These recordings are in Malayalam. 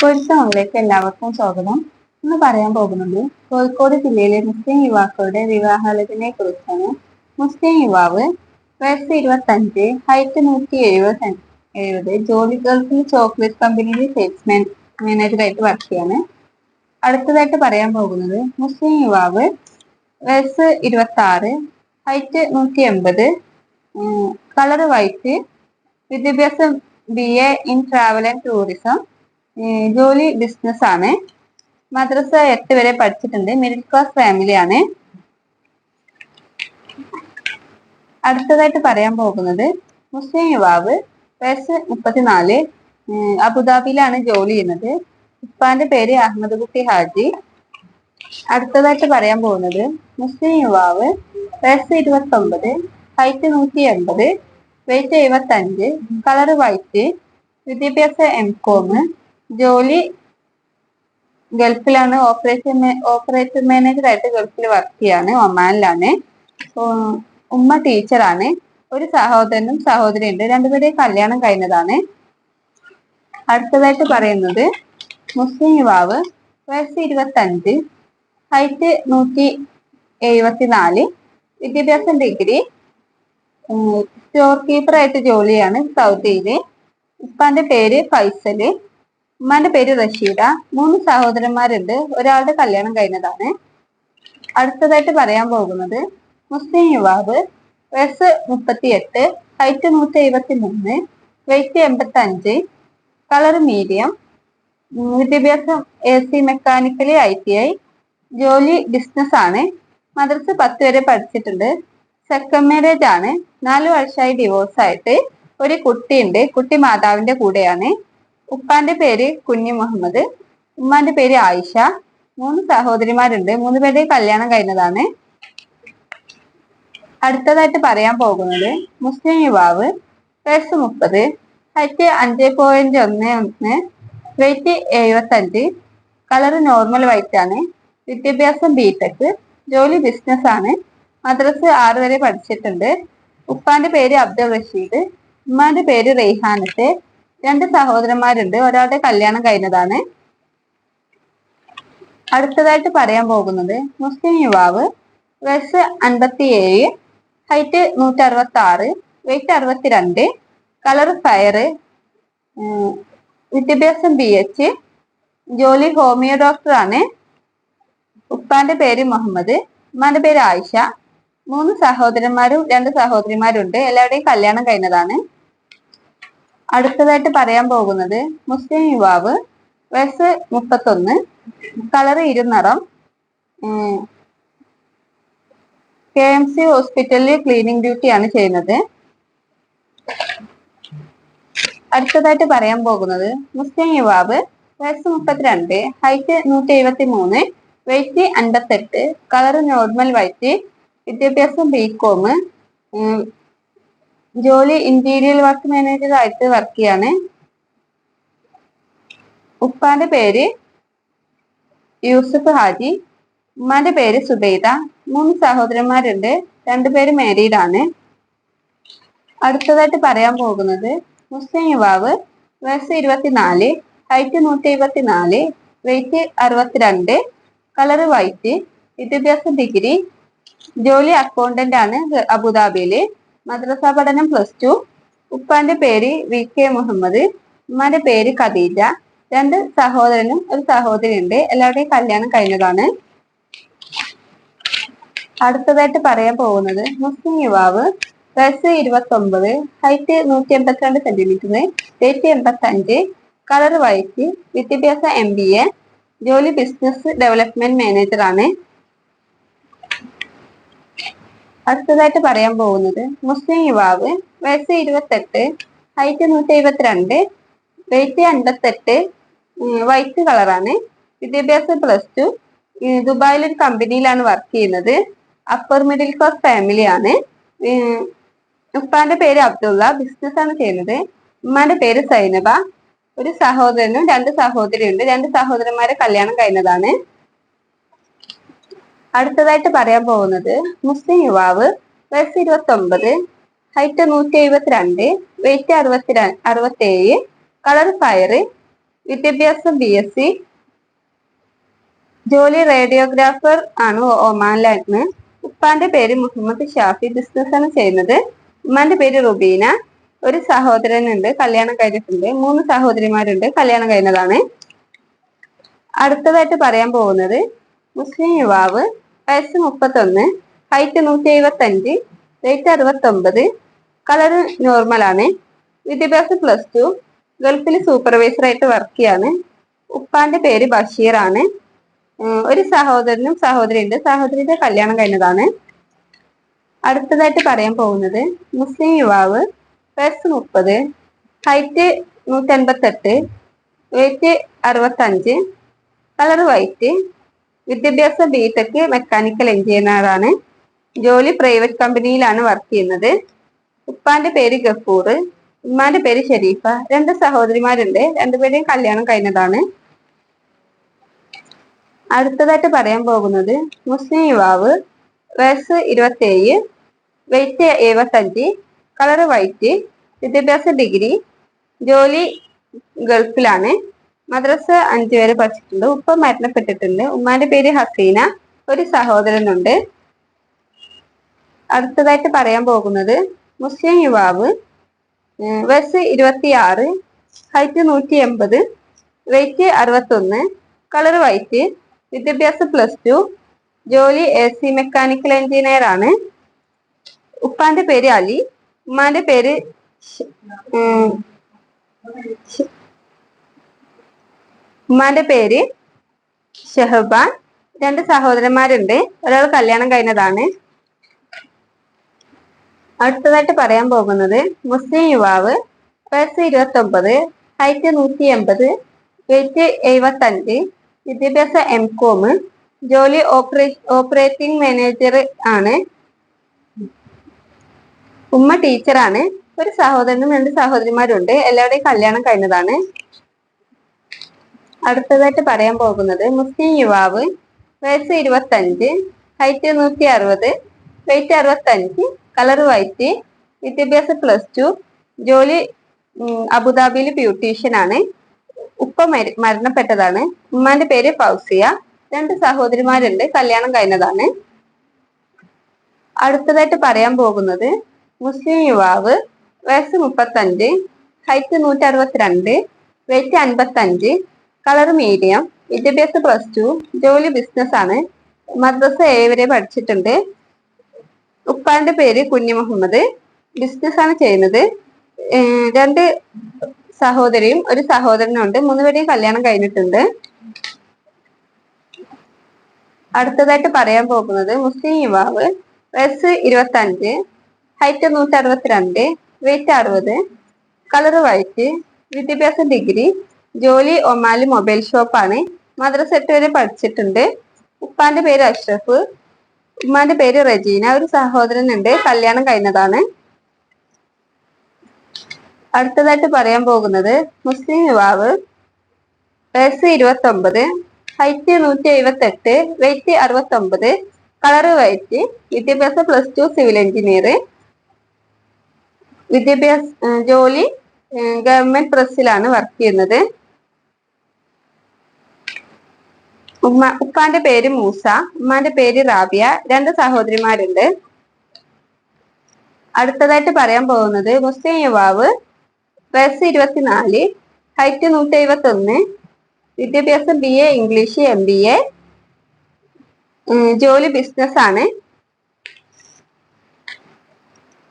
കോഴിക്കോടിലേക്ക് എല്ലാവർക്കും സ്വാഗതം. ഇന്ന് പറയാൻ പോകുന്നത് കോഴിക്കോട് ജില്ലയിലെ മുസ്ലിം യുവാക്കളുടെ വിവാഹാലോചനയെ കുറിച്ചാണ്. മുസ്ലിം യുവാവ് വയസ്സ് ഇരുപത്തഞ്ച് ഹൈറ്റ് നൂറ്റി എഴുപത് എഴുപത് ജോലി ഗൾഫിൽ ചോക്ലേറ്റ് കമ്പനിയിലെ സെയിൽസ്മാൻ മാനേജറായിട്ട് വർക്ക് ചെയ്യാണ്. അടുത്തതായിട്ട് പറയാൻ പോകുന്നത് മുസ്ലിം യുവാവ് വയസ്സ് ഇരുപത്തി ആറ് ഹൈറ്റ് നൂറ്റി എൺപത് കളർ വൈറ്റ് വിദ്യാഭ്യാസം B A in travel and tourism ജോലി ബിസിനസ് ആണ്. മദ്രസ എട്ട് വരെ പഠിച്ചിട്ടുണ്ട്. മിഡിൽ ക്ലാസ് ഫാമിലിയാണ് അടുത്തതായിട്ട് പറയാൻ പോകുന്നത് മുസ്ലിം യുവാവ് വയസ്സ് മുപ്പത്തിനാല് അബുദാബിയിലാണ് ജോലി ചെയ്യുന്നത്. ഉപ്പാന്റെ പേര് അഹമ്മദ് കുട്ടി ഹാജി. അടുത്തതായിട്ട് പറയാൻ പോകുന്നത് മുസ്ലിം യുവാവ് വയസ്സ് ഇരുപത്തി ഒമ്പത് ഹൈറ്റ് നൂറ്റി എൺപത് വെയിറ്റ് എഴുപത്തി അഞ്ച് കളർ വൈറ്റ് വിദ്യാഭ്യാസ എം കോം ജോലി ഗൾഫിലാണ്. ഓപ്പറേഷൻ ഓപ്പറേഷൻ മാനേജർ ആയിട്ട് ഗൾഫിൽ വർക്ക് ചെയ്യാണ്. ഒമാനിലാണ്. ഉമ്മ ടീച്ചറാണ് ഒരു സഹോദരനും സഹോദരിയുണ്ട്. രണ്ടുപേരെയും കല്യാണം കഴിഞ്ഞതാണ്. അടുത്തതായിട്ട് പറയുന്നത് മുസ്ലിം യുവാവ് വയസ്സ് ഇരുപത്തി അഞ്ച് ഹൈറ്റ് നൂറ്റി എഴുപത്തിനാല് വിദ്യാഭ്യാസം ഡിഗ്രി സ്റ്റോർ കീപ്പർ ആയിട്ട് ജോലിയാണ് സൗദിയിൽ ഉപ്പാന്റെ പേര് ഫൈസൽ. ഉമ്മാന്റെ പേര് റഷീദ. മൂന്ന് സഹോദരന്മാരുണ്ട്. ഒരാളുടെ കല്യാണം കഴിഞ്ഞതാണ്. അടുത്തതായിട്ട് പറയാൻ പോകുന്നത് മുസ്ലിം യുവാവ് വയസ്സ് മുപ്പത്തിയെട്ട് ഹൈറ്റ് നൂറ്റി എഴുപത്തി മൂന്ന് വെയിറ്റ് എൺപത്തി അഞ്ച് കളർ മീഡിയം വിദ്യാഭ്യാസം A C mechanically I T I ജോലി ബിസിനസ് ആണ്. മദർസ് പത്ത് വരെ പഠിച്ചിട്ടുണ്ട്. സെക്കൻഡ് മാരേജ് ആണ്. നാല് വർഷമായി ഡിവോഴ്സ് ആയിട്ട് ഒരു കുട്ടിയുണ്ട്. കുട്ടി മാതാവിന്റെ കൂടെയാണ്. ഉപ്പാന്റെ പേര് കുഞ്ഞു മുഹമ്മദ്. ഉമ്മാന്റെ പേര് ആയിഷ. മൂന്ന് സഹോദരിമാരുണ്ട്. മൂന്ന് പേരുടെ കല്യാണം കഴിഞ്ഞതാണ്. അടുത്തതായിട്ട് പറയാൻ പോകുന്നത് മുസ്ലിം യുവാവ് വയസ്സ് മുപ്പത് ഹൈറ്റ് അഞ്ച് പോയിന്റ് ഒന്ന് ഒന്ന് വെയിറ്റ് എഴുപത്തഞ്ച് കളർ നോർമൽ വൈറ്റ് ആണ്. വിദ്യാഭ്യാസം ബിടെക് ജോലി ബിസിനസ് ആണ്. മദ്രസ് ആറ് വരെ പഠിച്ചിട്ടുണ്ട്. ഉപ്പാന്റെ പേര് അബ്ദുൾ റഷീദ്. ഉമ്മാന്റെ പേര് റെയ്ഹാനത്ത്. രണ്ട് സഹോദരന്മാരുണ്ട്. ഒരാളുടെ കല്യാണം കഴിഞ്ഞതാണ്. അടുത്തതായിട്ട് പറയാൻ പോകുന്നത് മുസ്ലിം യുവാവ് വയസ്സ് അൻപത്തിയേഴ് ഹൈറ്റ് നൂറ്റി അറുപത്തി ആറ് വെയിറ്റ് അറുപത്തിരണ്ട് കളർ ഫയർ വിദ്യാഭ്യാസം ബി എച്ച് ജോലി ഹോമിയോ ഡോക്ടറാണ് ഉപ്പാന്റെ പേര് മുഹമ്മദ് ഉമ്മാന്റെ പേര് ആയിഷ. മൂന്ന് സഹോദരന്മാരും രണ്ട് സഹോദരിമാരുണ്ട്. എല്ലാവരുടെയും കല്യാണം കഴിഞ്ഞതാണ്. അടുത്തതായിട്ട് പറയാൻ പോകുന്നത് മുസ്ലിം യുവാവ് വയസ്സ് മുപ്പത്തൊന്ന് കളർ ഇരുനിറം കെ എം സി ഹോസ്പിറ്റലിൽ ക്ലീനിങ് ഡ്യൂട്ടിയാണ് ചെയ്യുന്നത്. അടുത്തതായിട്ട് പറയാൻ പോകുന്നത് മുസ്ലിം യുവാവ് വയസ്സ് മുപ്പത്തിരണ്ട് ഹൈറ്റ് നൂറ്റി എഴുപത്തി മൂന്ന് വെയിറ്റ് അൻപത്തെട്ട് കളർ നോർമൽ വൈറ്റ് വിദ്യാഭ്യാസം ബികോം ജോലി ഇന്റീരിയർ വർക്ക് മാനേജർ ആയിട്ട് വർക്ക് ചെയ്യാണ്. ഉപ്പാന്റെ പേര് യൂസഫ് ഹാജി. ഉമ്മാന്റെ പേര് സുബൈദ. മൂന്ന് സഹോദരന്മാരുണ്ട്. രണ്ടുപേര് മാരീഡ് ആണ്. അടുത്തതായിട്ട് പറയാൻ പോകുന്നത് മുസ്ലിം യുവാവ് വയസ്സ് ഇരുപത്തിനാല് ഹൈറ്റ് നൂറ്റി എഴുപത്തിനാല് വെയിറ്റ് അറുപത്തിരണ്ട് കളർ വൈറ്റ് വിദ്യാഭ്യാസ ഡിഗ്രി ജോലി അക്കൗണ്ടന്റ് ആണ് അബുദാബിയിൽ. മദ്രസ പഠനം പ്ലസ് ടു ഉപ്പാന്റെ പേര് വി കെ മുഹമ്മദ്. ഉമ്മാന്റെ പേര് ഖദീജ. രണ്ട് സഹോദരനും ഒരു സഹോദരിയുണ്ട്. എല്ലാവരുടെയും കല്യാണം കഴിഞ്ഞതാണ്. അടുത്തതായിട്ട് പറയാൻ പോകുന്നത് മുസ്ലിം യുവാവ്. വയസ്സ് ഇരുപത്തി ഒമ്പത് ഹൈറ്റ് നൂറ്റി എൺപത്തിരണ്ട് സെന്റിമീറ്റർ വെയിറ്റ് എൺപത്തി അഞ്ച് കളർ വൈറ്റ് വിദ്യാഭ്യാസ എം ബി എ ജോലി ബിസിനസ് ഡെവലപ്മെന്റ് മാനേജർ ആണ്. അടുത്തതായിട്ട് പറയാൻ പോകുന്നത് മുസ്ലിം യുവാവ് വയസ്സ് ഇരുപത്തെട്ട് ഹൈറ്റ് നൂറ്റി എഴുപത്തിരണ്ട് വെയിറ്റ് അൻപത്തെട്ട് വൈറ്റ് കളറാണ് വിദ്യാഭ്യാസം പ്ലസ് ടു ദുബായിൽ ഒരു കമ്പനിയിലാണ് വർക്ക് ചെയ്യുന്നത്. അപ്പർ മിഡിൽ ക്ലാസ് ഫാമിലിയാണ് ഉപ്പാന്റെ പേര് അബ്ദുള്ള. ബിസിനസ് ആണ് ചെയ്യുന്നത്. ഉമ്മാന്റെ പേര് സൈനബ. ഒരു സഹോദരനും രണ്ട് സഹോദരിയുണ്ട്. രണ്ട് സഹോദരന്മാരെ കല്യാണം കഴിഞ്ഞതാണ്. അടുത്തതായിട്ട് പറയാൻ പോകുന്നത് മുസ്ലിം യുവാവ് വയസ്സ് ഇരുപത്തി ഒമ്പത് ഹൈറ്റ് നൂറ്റി എഴുപത്തിരണ്ട് വെയിറ്റ് അറുപത്തി അറുപത്തി ഏഴ് കളർ ഫയർ വിദ്യാഭ്യാസം ബി എസ് സി ജോലി റേഡിയോഗ്രാഫർ ആണ് ഒമാനിലായിരുന്നു. ഉപ്പാന്റെ പേര് മുഹമ്മദ് ഷാഫി. ബിസിനസ് ആണ് ചെയ്യുന്നത്. ഉമ്മാന്റെ പേര് റുബീന. ഒരു സഹോദരനുണ്ട് കല്യാണം കഴിഞ്ഞിട്ടുണ്ട്. മൂന്ന് സഹോദരിമാരുണ്ട് കല്യാണം കഴിഞ്ഞതാണ്. അടുത്തതായിട്ട് പറയാൻ പോകുന്നത് മുസ്ലിം യുവാവ് വയസ്സ് മുപ്പത്തൊന്ന് ഹൈറ്റ് നൂറ്റി എഴുപത്തി അഞ്ച് വെയിറ്റ് അറുപത്തി ഒമ്പത് കളർ നോർമലാണ് വിദ്യാഭ്യാസം പ്ലസ് ടു ഗൾഫിൽ സൂപ്പർവൈസർ ആയിട്ട് വർക്ക് ചെയ്യാണ്. ഉപ്പാന്റെ പേര് ബഷീർ ആണ്. ഒരു സഹോദരനും സഹോദരിയുണ്ട്. സഹോദരിയുടെ കല്യാണം കഴിഞ്ഞതാണ്. അടുത്തതായിട്ട് പറയാൻ പോകുന്നത് മുസ്ലിം യുവാവ് വയസ്സ് മുപ്പത് ഹൈറ്റ് നൂറ്റി അൻപത്തെട്ട് വെയിറ്റ് അറുപത്തഞ്ച് കളർ വൈറ്റ് വിദ്യാഭ്യാസ ബിടെക് മെക്കാനിക്കൽ എഞ്ചിനീയർ ആണ്. ജോലി പ്രൈവറ്റ് കമ്പനിയിലാണ് വർക്ക് ചെയ്യുന്നത്. ഉപ്പാന്റെ പേര് ഗഫൂർ ഉമ്മാന്റെ പേര് ഷെരീഫ രണ്ട് സഹോദരിമാരുണ്ട്. രണ്ടുപേരുടെയും കല്യാണം കഴിഞ്ഞതാണ്. അടുത്തതായിട്ട് പറയാൻ പോകുന്നത് മുസ്ലിം യുവാവ് വയസ്സ് ഇരുപത്തേഴ് വെയിറ്റ് എഴുപത്തഞ്ച് കളർ വൈറ്റ് വിദ്യാഭ്യാസ ഡിഗ്രി ജോലി ഗൾഫിലാണ്. മദ്രസ അഞ്ചു വരെ പഠിച്ചിട്ടുണ്ട്. ഉപ്പ മരണപ്പെട്ടിട്ടുണ്ട്. ഉമ്മാന്റെ പേര് ഹസീന. ഒരു സഹോദരനുണ്ട്. അടുത്തതായിട്ട് പറയാൻ പോകുന്നത് മുസ്ലിം യുവാവ് വയസ്സ് ഇരുപത്തിയാറ് ഹൈറ്റ് നൂറ്റി എൺപത് വെയിറ്റ് അറുപത്തൊന്ന് കളർ വൈറ്റ് വിദ്യാഭ്യാസം പ്ലസ് ടു ജോലി എ സി മെക്കാനിക്കൽ എഞ്ചിനീയർ ആണ്. ഉപ്പാന്റെ പേര് അലി. ഉമ്മാന്റെ പേര് ഉമ്മാന്റെ പേര് ഷെഹബാൻ. രണ്ട് സഹോദരന്മാരുണ്ട്. ഒരാൾ കല്യാണം കഴിഞ്ഞതാണ്. അടുത്തതായിട്ട് പറയാൻ പോകുന്നത് മുസ്ലിം യുവാവ് വയസ്സ് ഇരുപത്തി ഒമ്പത് ഹൈറ്റ് നൂറ്റി എൺപത് വെയിറ്റ് എഴുപത്തി അഞ്ച് വിദ്യാഭ്യാസ എം കോം ജോലി ഓപ്പറേ ഓപ്പറേറ്റിംഗ് മാനേജർ ആണ്. ഉമ്മ ടീച്ചറാണ്. ഒരു സഹോദരനും രണ്ട് സഹോദരിമാരുണ്ട്. എല്ലാവരുടെയും കല്യാണം കഴിഞ്ഞതാണ്. അടുത്തതായിട്ട് പറയാൻ പോകുന്നത് മുസ്ലിം യുവാവ് വയസ്സ് ഇരുപത്തഞ്ച് ഹൈറ്റ് നൂറ്റി അറുപത് വെയിറ്റ് അറുപത്തഞ്ച് കളർ വൈറ്റ് വിദ്യാഭ്യാസം പ്ലസ് ടു ജോലി അബുദാബിയിൽ ബ്യൂട്ടീഷ്യൻ ആണ്. ഉപ്പ മരണപ്പെട്ടതാണ്. ഉമ്മാന്റെ പേര് ഫൗസിയ. രണ്ട് സഹോദരിമാരുണ്ട് കല്യാണം കഴിഞ്ഞതാണ്. അടുത്തതായിട്ട് പറയാൻ പോകുന്നത് മുസ്ലിം യുവാവ് വയസ്സ് മുപ്പത്തഞ്ച് ഹൈറ്റ് നൂറ്റി അറുപത്തിരണ്ട് വെയിറ്റ് അൻപത്തഞ്ച് കളർ മീഡിയം വിദ്യാഭ്യാസ പ്ലസ് ടു ജോലി ബിസിനസ് ആണ്. മദ്രസ ഏവരെ വരെ പഠിച്ചിട്ടുണ്ട്. ഉപ്പാന്റെ പേര് കുഞ്ഞു മുഹമ്മദ്. ബിസിനസ് ആണ് ചെയ്യുന്നത്. രണ്ട് സഹോദരിയും ഒരു സഹോദരനും ഉണ്ട് മൂന്നുപേരെയും കല്യാണം കഴിഞ്ഞിട്ടുണ്ട്. അടുത്തതായിട്ട് പറയാൻ പോകുന്നത് മുസ്ലിം യുവാവ്. വയസ്സ് ഇരുപത്തി അഞ്ച് ഹൈറ്റ് നൂറ്റി അറുപത്തിരണ്ട് വെയിറ്റ് അറുപത് കളർ വൈറ്റ് വിദ്യാഭ്യാസ ഡിഗ്രി ജോലി ഒമാലി മൊബൈൽ ഷോപ്പാണ്. മദ്രസ എട്ട് വരെ പഠിച്ചിട്ടുണ്ട്. ഉപ്പാന്റെ പേര് അഷ്റഫ്. ഉമ്മാന്റെ പേര് റജീന. ഒരു സഹോദരനുണ്ട്. കല്യാണം കഴിഞ്ഞതാണ്. അടുത്തതായിട്ട് പറയാൻ പോകുന്നത് മുസ്ലിം യുവാവ്. വയസ്സ് ഇരുപത്തി ഒമ്പത് ഹൈറ്റ് നൂറ്റി എഴുപത്തി എട്ട് വെയിറ്റ് അറുപത്തി ഒമ്പത് കളറ് വൈറ്റ്. വിദ്യാഭ്യാസം പ്ലസ് ടു സിവിൽ എഞ്ചിനീയർ. വിദ്യാഭ്യാസ ജോലി ഗവൺമെന്റ് പ്രസ്സിലാണ് വർക്ക് ചെയ്യുന്നത്. ഉമ്മ ഉപ്പാന്റെ പേര് മൂസ ഉമ്മാന്റെ പേര് റാബിയ രണ്ട് സഹോദരിമാരുണ്ട്. അടുത്തതായിട്ട് പറയാൻ പോകുന്നത് മുസ്ലിം യുവാവ് വയസ്സ് ഇരുപത്തിനാല് ഹൈറ്റ് നൂറ്റി എഴുപത്തി ഒന്ന് വിദ്യാഭ്യാസം B A English M B A ജോലി ബിസിനസ് ആണ്.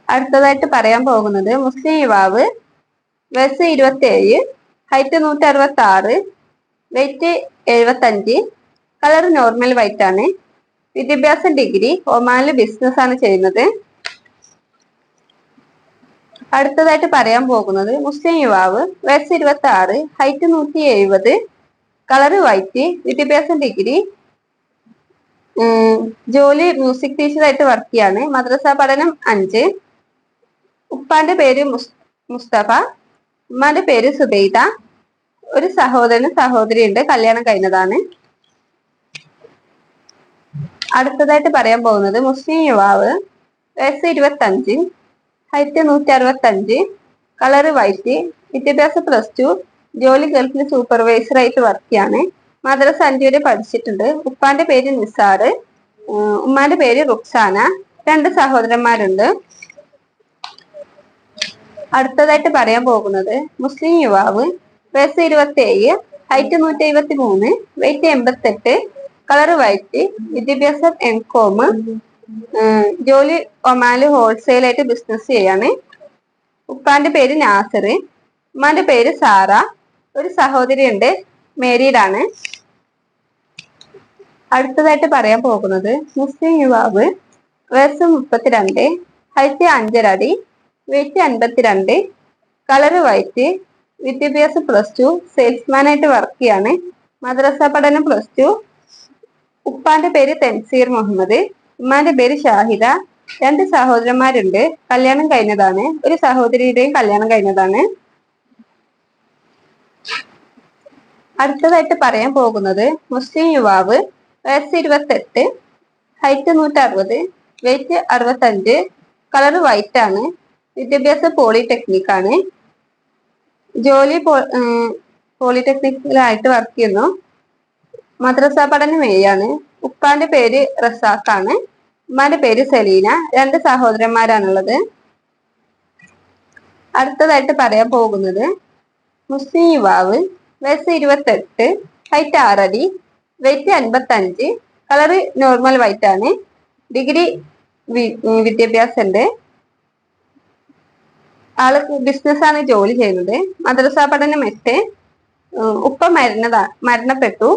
അടുത്തതായിട്ട് പറയാൻ പോകുന്നത് മുസ്ലിം യുവാവ് വയസ്സ് ഇരുപത്തി ഏഴ് ഹൈറ്റ് നൂറ്റി അറുപത്തി ആറ് വെയിറ്റ് എഴുപത്തഞ്ച് കളർ നോർമൽ വൈറ്റ് ആണ്. വിദ്യാഭ്യാസം ഡിഗ്രി ഒമാനിൽ ബിസിനസ് ആണ് ചെയ്യുന്നത്. അടുത്തതായിട്ട് പറയാൻ പോകുന്നത് മുസ്ലിം യുവാവ് വയസ്സ് ഇരുപത്തി ആറ് ഹൈറ്റ് നൂറ്റി എഴുപത് കളർ വൈറ്റ് വിദ്യാഭ്യാസം ഡിഗ്രി ജോലി മ്യൂസിക് ടീച്ചറായിട്ട് വർക്ക് ചെയ്യാണ്. മദ്രസ പഠനം അഞ്ച്. ഉപ്പാന്റെ പേര് മുസ്തഫ. ഉമ്മാന്റെ പേര് സുബൈദ. ഒരു സഹോദരനും സഹോദരിയുണ്ട്. കല്യാണം കഴിഞ്ഞതാണ്. അടുത്തതായിട്ട് പറയാൻ പോകുന്നത് മുസ്ലിം യുവാവ് വയസ്സ് ഇരുപത്തി അഞ്ച് ഹൈറ്റ് നൂറ്റി അറുപത്തി അഞ്ച് കളറ് വൈറ്റ് വിദ്യാഭ്യാസ പ്ലസ് ടു ജോലി സൂപ്പർവൈസർ ആയിട്ട് വർക്ക് ചെയ്യാണ്. മദ്രസ അഞ്ചു വരെ പഠിച്ചിട്ടുണ്ട്. ഉപ്പാന്റെ പേര് നിസാർ ഉമ്മാന്റെ പേര് റുക്സാന രണ്ട് സഹോദരന്മാരുണ്ട്. അടുത്തതായിട്ട് പറയാൻ പോകുന്നത് മുസ്ലിം യുവാവ് വയസ്സ് ഇരുപത്തി ഏഴ് ഹൈറ്റ് നൂറ്റി എഴുപത്തി മൂന്ന് വെയിറ്റ് എൺപത്തെട്ട് കളർ വൈറ്റ് വിദ്യാഭ്യാസം എം കോം ജോലി ഒമാൽ ഹോൾസെയിൽ ആയിട്ട് ബിസിനസ് ചെയ്യാണ്. ഉപ്പാന്റെ പേര് നാസർ. ഉമ്മാന്റെ പേര് സാറ. ഒരു സഹോദരി ഉണ്ട് മേരീഡ് ആണ്. അടുത്തതായിട്ട് പറയാൻ പോകുന്നത് മുസ്ലിം യുവാവ് വയസ്സ് മുപ്പത്തിരണ്ട് ഹൈറ്റ് അഞ്ചര അടി വെയിറ്റ് അൻപത്തിരണ്ട് കളർ വൈറ്റ് വിദ്യാഭ്യാസം പ്ലസ് ടു സെയിൽസ്മാൻ ആയിട്ട് വർക്ക് ചെയ്യാണ്. മദ്രസ പഠനം പ്ലസ് ടു ഉപ്പാന്റെ പേര് തൻസീർ മുഹമ്മദ്. ഉമ്മാന്റെ പേര് ഷാഹിദ. രണ്ട് സഹോദരന്മാരുണ്ട്. കല്യാണം കഴിഞ്ഞതാണ്. ഒരു സഹോദരിയുടെയും കല്യാണം കഴിഞ്ഞതാണ്. അടുത്തതായിട്ട് പറയാൻ പോകുന്നത് മുസ്ലിം യുവാവ് വയസ്സ് ഇരുപത്തെട്ട് ഹൈറ്റ് നൂറ്റി അറുപത് വെയിറ്റ് അറുപത്തഞ്ച് കളർ വൈറ്റ് ആണ്. വിദ്യാഭ്യാസം പോളിടെക്നിക് ആണ്. ജോലി പോളിടെക്നിക്കിലായിട്ട് വർക്ക് ചെയ്യുന്നു. മദ്രസ പഠനം ഏയാണ് ഉപ്പാന്റെ പേര് റസാഖാണ്. ഉമ്മാന്റെ പേര് സലീന. രണ്ട് സഹോദരന്മാരാണുള്ളത്. അടുത്തതായിട്ട് പറയാൻ പോകുന്നത് മുസ്ലിം യുവാവ് വയസ്സ് ഇരുപത്തെട്ട് ഹൈറ്റ് ആറടി വെയിറ്റ് അൻപത്തഞ്ച് കളറ് നോർമൽ വൈറ്റ് ആണ്. ഡിഗ്രി വിദ്യാഭ്യാസം ഉണ്ട് ആൾ ബിസിനസ് ആണ് ജോലി ചെയ്യുന്നത്. മദ്രസ പഠനം എട്ട്. ഉപ്പ മരണതാ മരണപ്പെട്ടു.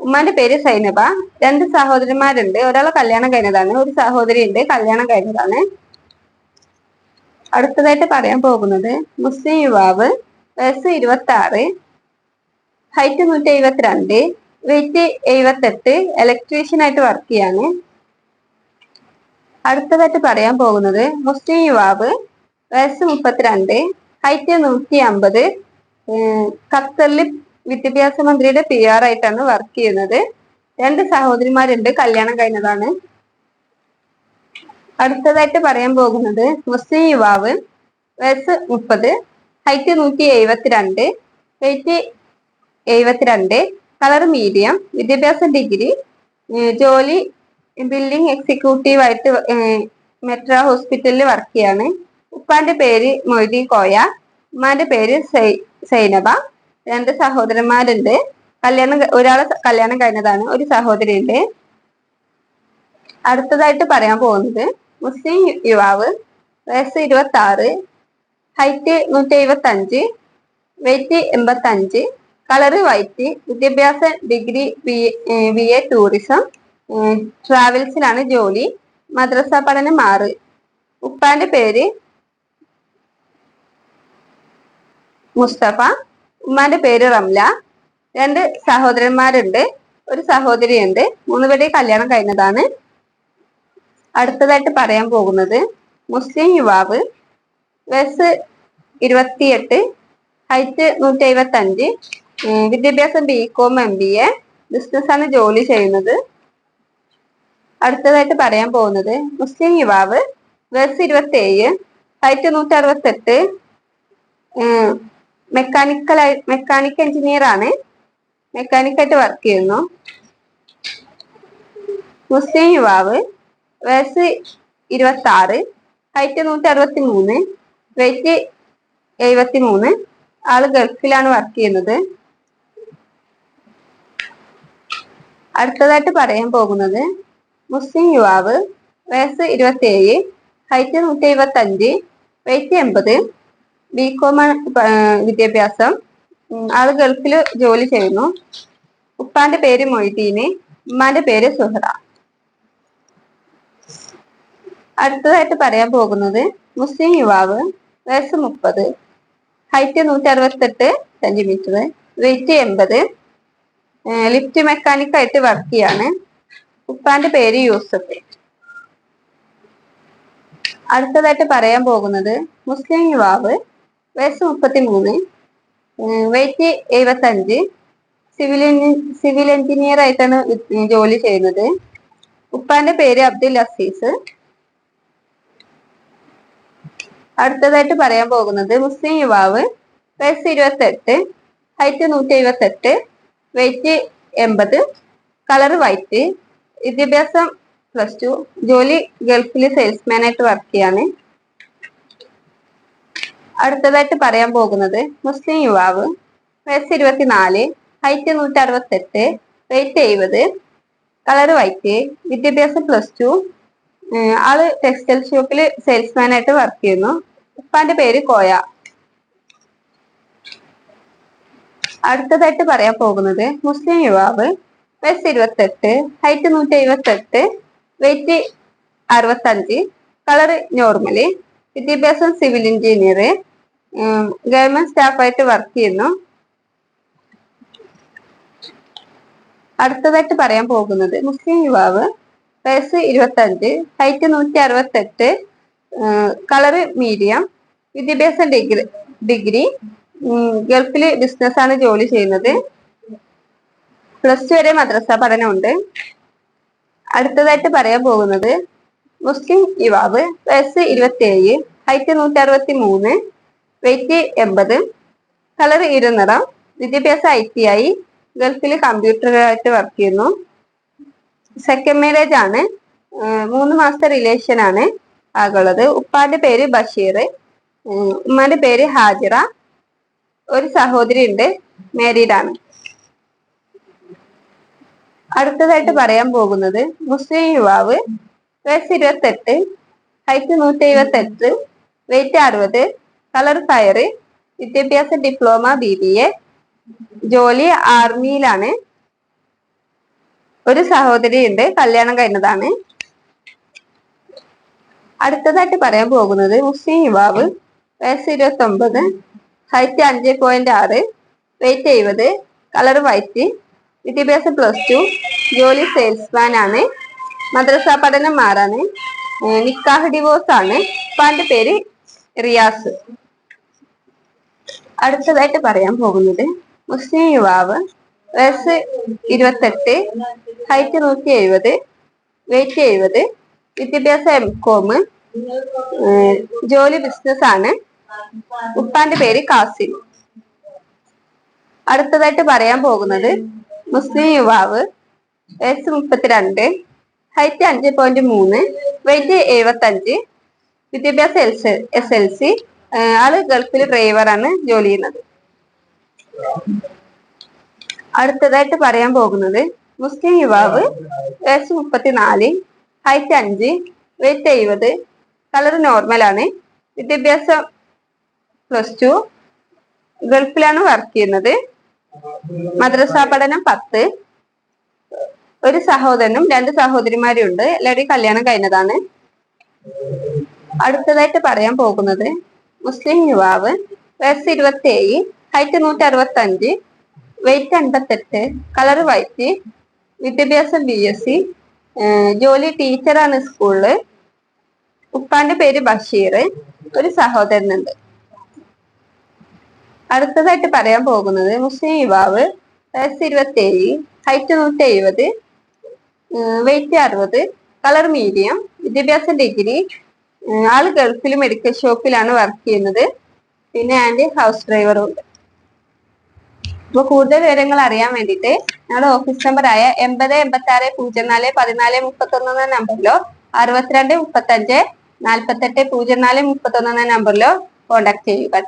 ഉമ്മാന്റെ പേര് സൈനബ. രണ്ട് സഹോദരന്മാരുണ്ട് ഒരാളെ കല്യാണം കഴിഞ്ഞതാണ് ഒരു സഹോദരി ഉണ്ട് കല്യാണം കഴിഞ്ഞതാണ്. അടുത്തതായിട്ട് പറയാൻ പോകുന്നത് മുസ്ലിം യുവാവ് വയസ്സ് ഇരുപത്തി ആറ് ഹൈറ്റ് നൂറ്റി എഴുപത്തിരണ്ട് വെയിറ്റ് എഴുപത്തെട്ട് ഇലക്ട്രീഷ്യൻ ആയിട്ട് വർക്ക് ചെയ്യാണ്. അടുത്തതായിട്ട് പറയാൻ പോകുന്നത് മുസ്ലിം യുവാവ് വയസ്സ് മുപ്പത്തിരണ്ട് ഹൈറ്റ് നൂറ്റി അമ്പത് ഖത്തറിൽ വിദ്യാഭ്യാസ മന്ത്രിയുടെ പി ആർ ആയിട്ടാണ് വർക്ക് ചെയ്യുന്നത്. രണ്ട് സഹോദരിമാരുണ്ട് കല്യാണം കഴിഞ്ഞതാണ്. അടുത്തതായിട്ട് പറയാൻ പോകുന്നത് മുസ്ലിം യുവാവ് വയസ്സ് മുപ്പത് ഹൈറ്റ് നൂറ്റി എഴുപത്തിരണ്ട് വെയിറ്റ് എഴുപത്തിരണ്ട് കളർ മീഡിയം വിദ്യാഭ്യാസ ഡിഗ്രി ജോലി ബിൽഡിംഗ് എക്സിക്യൂട്ടീവ് ആയിട്ട് മെട്രോ ഹോസ്പിറ്റലിൽ വർക്ക് ചെയ്യാണ്. ഉപ്പാന്റെ പേര് മൊയ്തീൻ കോയ ഉമ്മാന്റെ പേര് സൈനബ. രണ്ട് സഹോദരന്മാരുണ്ട്. കല്യാണം ഒരാളെ കല്യാണം കഴിഞ്ഞതാണ് ഒരു സഹോദരിയുണ്ട്. അടുത്തതായിട്ട് പറയാൻ പോകുന്നത് മുസ്ലിം യുവാവ് വയസ്സ് ഇരുപത്തി ആറ് ഹൈറ്റ് നൂറ്റി എഴുപത്തി അഞ്ച് വെയിറ്റ് എൺപത്തി അഞ്ച് കളറ് വൈറ്റ് വിദ്യാഭ്യാസ ഡിഗ്രി ബി എ ടൂറിസം ട്രാവൽസിലാണ് ജോലി മദ്രസ പഠനം ആറ്. ഉപ്പാന്റെ പേര് മുസ്തഫ. ഉമ്മാന്റെ പേര് റംല. രണ്ട് സഹോദരന്മാരുണ്ട്. ഒരു സഹോദരിയുണ്ട്. മൂന്ന് പേരുടെ കല്യാണം കഴിഞ്ഞതാണ്. അടുത്തതായിട്ട് പറയാൻ പോകുന്നത് മുസ്ലിം യുവാവ് വയസ്സ് ഇരുപത്തിയെട്ട് ഹൈറ്റ് നൂറ്റി എഴുപത്തി അഞ്ച് വിദ്യാഭ്യാസം B Com M B A business ആണ് ജോലി ചെയ്യുന്നത്. അടുത്തതായിട്ട് പറയാൻ പോകുന്നത് മുസ്ലിം യുവാവ് വയസ്സ് ഇരുപത്തി ഏഴ് ഹൈറ്റ് നൂറ്റി അറുപത്തെട്ട് മെക്കാനിക്കൽ മെക്കാനിക് എഞ്ചിനീയർ ആണ്. മെക്കാനിക് ആയിട്ട് വർക്ക് ചെയ്യുന്നു. മുസ്ലിം യുവാവ് വയസ്സ് ഇരുപത്തി ആറ് ഹൈറ്റ് നൂറ്റി അറുപത്തി മൂന്ന് വെയിറ്റ് എഴുപത്തി മൂന്ന് ആൾ ഗൾഫിലാണ് വർക്ക് ചെയ്യുന്നത്. അടുത്തതായിട്ട് പറയാൻ പോകുന്നത് മുസ്ലിം യുവാവ് വയസ്സ് ഇരുപത്തി ഏഴ് ഹൈറ്റ് നൂറ്റി എഴുപത്തി അഞ്ച് വെയിറ്റ് എൺപത് ബി കോം വിദ്യാഭ്യാസം. ആൾ ഗൾഫിൽ ജോലി ചെയ്യുന്നു. ഉപ്പാന്റെ പേര് മൊയ്തീന് ഉമ്മാന്റെ പേര് സുഹറ. അടുത്തതായിട്ട് പറയാൻ പോകുന്നത് മുസ്ലിം യുവാവ് വയസ്സ് മുപ്പത് ഹൈറ്റ് നൂറ്റി അറുപത്തെട്ട് സെന്റിമീറ്റർ വെയിറ്റ് എൺപത് ലിഫ്റ്റ് മെക്കാനിക് ആയിട്ട് വർക്ക് ചെയ്യാണ്. ഉപ്പാന്റെ പേര് യൂസഫ്. അടുത്തതായിട്ട് പറയാൻ പോകുന്നത് മുസ്ലിം യുവാവ് വയസ്സ് മുപ്പത്തി മൂന്ന് വെയിറ്റ് എഴുപത്തി അഞ്ച് സിവിൽ സിവിൽ എഞ്ചിനീയർ ആയിട്ടാണ് ജോലി ചെയ്യുന്നത്. ഉപ്പാന്റെ പേര് അബ്ദുൽ അസീസ്. അടുത്തതായിട്ട് പറയാൻ പോകുന്നത് മുസ്ലിം യുവാവ് വയസ്സ് ഇരുപത്തെട്ട് ഹൈറ്റ് നൂറ്റി എഴുപത്തെട്ട് വെയിറ്റ് എൺപത് കളർ വൈറ്റ് വിദ്യാഭ്യാസം പ്ലസ് ടു ജോലി ഗൾഫിൽ സെയിൽസ്മാൻ ആയിട്ട് വർക്ക് ചെയ്യാണ്. അടുത്തതായിട്ട് പറയാൻ പോകുന്നത് മുസ്ലിം യുവാവ് വയസ്സ് ഇരുപത്തിനാല് ഹൈറ്റ് നൂറ്റി അറുപത്തെട്ട് വെയിറ്റ് എഴുപത് കളർ വൈറ്റ് വിദ്യാഭ്യാസം പ്ലസ് ടു ആൾ ടെക്സ്റ്റൈൽ ഷോപ്പിൽ സെയിൽസ്മാൻ ആയിട്ട് വർക്ക് ചെയ്യുന്നു. ഉപ്പാന്റെ പേര് കോയ. അടുത്തതായിട്ട് പറയാൻ പോകുന്നത് മുസ്ലിം യുവാവ് വയസ്സ് ഇരുപത്തെട്ട് ഹൈറ്റ് നൂറ്റി എഴുപത്തി എട്ട് വെയിറ്റ് അറുപത്തഞ്ച് കളർ നോർമൽ വിദ്യാഭ്യാസം സിവിൽ എഞ്ചിനീയർ ഗവൺമെന്റ് സ്റ്റാഫായിട്ട് വർക്ക് ചെയ്യുന്നു. അടുത്തതായിട്ട് പറയാൻ പോകുന്നത് മുസ്ലിം യുവാവ് വയസ്സ് ഇരുപത്തഞ്ച് ഹൈറ്റ് നൂറ്റി അറുപത്തെട്ട് കളറ് മീഡിയം വിദ്യാഭ്യാസം ഡിഗ്രി ഡിഗ്രി ഗൾഫിൽ ബിസിനസ് ആണ് ജോലി ചെയ്യുന്നത്. പ്ലസ് ടു വരെ മദ്രസ പഠനമുണ്ട്. അടുത്തതായിട്ട് പറയാൻ പോകുന്നത് മുസ്ലിം യുവാവ് വയസ്സ് ഇരുപത്തിയേഴ് ഹൈറ്റ് നൂറ്റി അറുപത്തി മൂന്ന് വെയിറ്റ് എൺപത് കളർ ഇരുനിറം വിദ്യാഭ്യാസ ഐ ടി ആയി ഗൾഫിൽ കമ്പ്യൂട്ടറായിട്ട് വർക്ക് ചെയ്യുന്നു. സെക്കൻഡ് മാരേജ് ആണ്. മൂന്ന് മാസത്തെ റിലേഷൻ ആണ് ആകുള്ളത്. ഉപ്പാന്റെ പേര് ബഷീർ ഉമ്മാന്റെ പേര് ഹാജിറ ഒരു സഹോദരി ഉണ്ട് മാരീഡ് ആണ്. അടുത്തതായിട്ട് പറയാൻ പോകുന്നത് മുസ്ലിം യുവാവ് വയസ്സ് ഇരുപത്തെട്ട് ഹൈറ്റ് നൂറ്റി എഴുപത്തി എട്ട് വെയിറ്റ് അറുപത് കളർ ഫയർ വിദ്യാഭ്യാസ ഡിപ്ലോമ ബി ബി എ ജോലി ആർമിയിലാണ് ഒരു സഹോദരി ഉണ്ട് കല്യാണം കഴിഞ്ഞതാണ്. അടുത്തതായിട്ട് പറയാൻ പോകുന്നത് മുസ്ലിം യുവാവ് വയസ്സ് ഇരുപത്തി ഒമ്പത് ഹൈറ്റ് അഞ്ച് പോയിന്റ് ആറ് വെയിറ്റ് എഴുപത് കളർ വൈറ്റ് വിദ്യാഭ്യാസം പ്ലസ് ടു ജോലി സെയിൽസ്മാൻ ആണ്. മദ്രസ പഠനം മാറാണ് നിക്കാഹ് ഡിവോഴ്സ് ആണ്. ഉപ്പാന്റെ പേര് റിയാസ്. അടുത്തതായിട്ട് പറയാൻ പോകുന്നത് മുസ്ലിം യുവാവ് വയസ്സ് ഇരുപത്തെട്ട് ഹൈറ്റ് നൂറ്റി എഴുപത് വെയിറ്റ് എഴുപത് വിദ്യാഭ്യാസ എം കോം ജോലി ബിസിനസ് ആണ്. ഉപ്പാന്റെ പേര് കാസിം അടുത്തതായിട്ട് പറയാൻ പോകുന്നത് മുസ്ലിം യുവാവ് വയസ്സ് മുപ്പത്തിരണ്ട് ഹൈറ്റ് അഞ്ച് പോയിന്റ് മൂന്ന് വെയിറ്റ് എഴുപത്തി അഞ്ച് വിദ്യാഭ്യാസം എസ് എസ് എൽ സി ആൾ ഗൾഫിൽ ഡ്രൈവറാണ് ജോലി ചെയ്യുന്നത്. അടുത്തതായിട്ട് പറയാൻ പോകുന്നത് മുസ്ലിം യുവാവ് വയസ്സ് മുപ്പത്തിനാല് ഹൈറ്റ് അഞ്ച് വെയിറ്റ് എഴുപത് കളർ നോർമലാണ് വിദ്യാഭ്യാസം പ്ലസ് ടു ഗൾഫിലാണ് വർക്ക് ചെയ്യുന്നത്. മദ്രസ പഠനം പത്ത് ഒരു സഹോദരനും രണ്ട് സഹോദരിമാരും ഉണ്ട് എല്ലാവരുടെയും കല്യാണം കഴിഞ്ഞതാണ്. അടുത്തതായിട്ട് പറയാൻ പോകുന്നത് മുസ്ലിം യുവാവ് വയസ്സ് ഇരുപത്തി ഏഴ് ഹൈറ്റ് നൂറ്റി അറുപത്തി അഞ്ച് വെയിറ്റ് അൻപത്തെട്ട് കളർ വൈറ്റ് വിദ്യാഭ്യാസം ബി എസ് സി ജോലി ടീച്ചറാണ് സ്കൂളിൽ ഉപ്പാന്റെ പേര് ബഷീർ. ഒരു സഹോദരനുണ്ട്. അടുത്തതായിട്ട് പറയാൻ പോകുന്നത് മുസ്ലിം യുവാവ് വയസ്സ് ഇരുപത്തി ഏഴ് ഹൈറ്റ് നൂറ്റി എഴുപത് വെയിറ്റ് അറുപത് കളർ മീഡിയം വിദ്യാഭ്യാസ ഡിഗ്രി ആൾ ഗൾഫിൽ മെഡിക്കൽ ഷോപ്പിലാണ് വർക്ക് ചെയ്യുന്നത്. പിന്നെ ആൻഡ് ഹൗസ് ഡ്രൈവറും ഉണ്ട്. അപ്പൊ കൂടുതൽ വിവരങ്ങൾ അറിയാൻ വേണ്ടിയിട്ട് ഞങ്ങളുടെ ഓഫീസ് നമ്പർ ആയ എൺപത് എൺപത്തി ആറ് പൂജ്യം നാല് പതിനാല് മുപ്പത്തി ഒന്ന് എന്ന നമ്പറിലോ അറുപത്തിരണ്ട് മുപ്പത്തി അഞ്ച് നാൽപ്പത്തെട്ട് പൂജ്യം നാല് മുപ്പത്തി ഒന്ന് എന്ന നമ്പറിലോ കോൺടാക്ട് ചെയ്യുക.